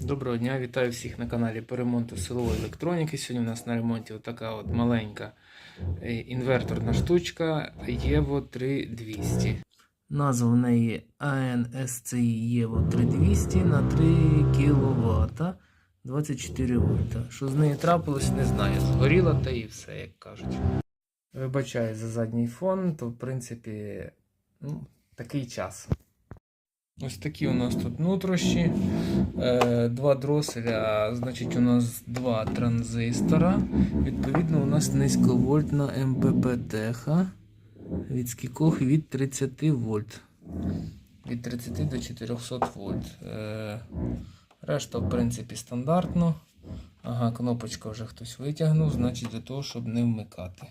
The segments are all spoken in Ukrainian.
Доброго дня, вітаю всіх на каналі по ремонту силової електроніки. Сьогодні у нас на ремонті така от маленька е, інверторна штучка Evo 3200. Назва в неї ANSCI Evo 3200 на 3 кВт 24 вольта. Що з нею трапилось, не знаю. Згоріла та і все, як кажуть. Вибачаю за задній фон, то в принципі ну, такий час. Ось такі у нас тут нутрощі. Е, Два дроселя, значить, у нас два транзистора. Відповідно, у нас низьковольтна МПП-теха. Від скількох від 30 вольт. Від 30 до 400 вольт. Е, Решта, в принципі, стандартно. Ага, кнопочка вже хтось витягнув, значить для того, щоб не вмикати.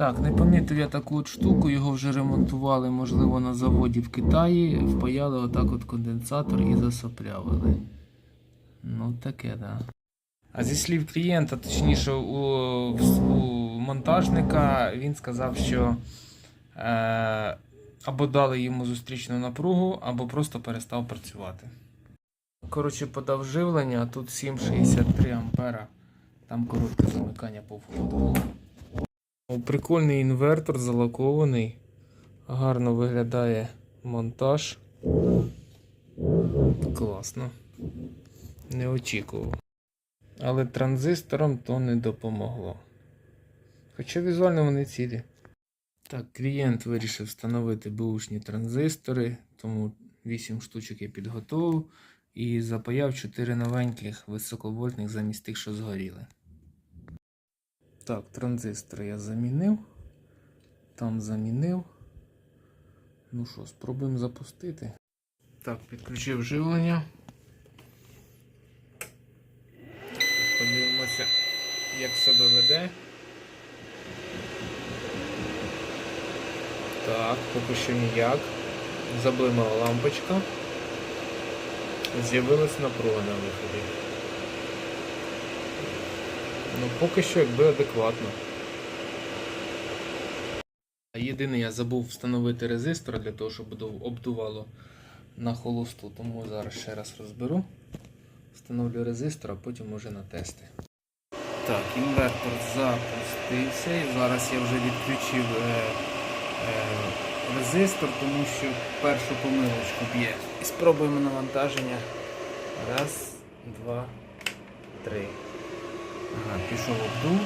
Так, не помітив я таку от штуку, його вже ремонтували, можливо, на заводі в Китаї. Впаяли отак от конденсатор і засоплявили. Ну, таке, да. А зі слів клієнта, точніше, у, у монтажника, він сказав, що е, або дали йому зустрічну напругу, або просто перестав працювати. Коротше, подав живлення, а тут 7,63 ампера. Там коротке замикання по входу. Прикольний інвертор залакований. Гарно виглядає монтаж. Класно. Не очікував. Але транзисторам то не допомогло. Хоча візуально вони цілі. Так, клієнт вирішив встановити бушні транзистори, тому 8 штучок я підготував і запаяв 4 новеньких високовольтних замість тих, що згоріли. Так, транзистор я замінив. Там замінив. Ну що, спробуємо запустити. Так, підключив живлення. Подивимося, як себе веде. Так, поки що ніяк. Заблимала лампочка. З'явилась напруга на виході. Ну, поки що якби адекватно. Єдине, я забув встановити резистор для того, щоб обдувало на холосту, тому зараз ще раз розберу. Встановлю резистор, а потім уже на тести. Так, інвертор запустився і зараз я вже відключив е, е, резистор, тому що першу помилочку б'є. І спробуємо навантаження. Раз, два, три. Ага, пішов обдув.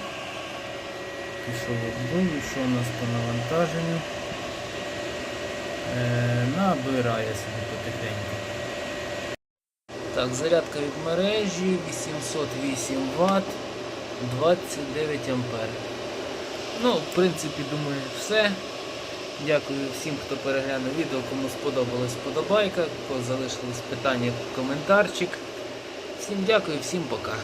Пішов обдув, і що у нас по навантаженню? Е, набирає собі потихеньку. Так, зарядка від мережі 808 Вт 29 ампер. Ну, в принципі, думаю, все. Дякую всім, хто переглянув відео. Кому сподобалась вподобайка, кого залишились питання, коментарчик. Всім дякую, всім пока.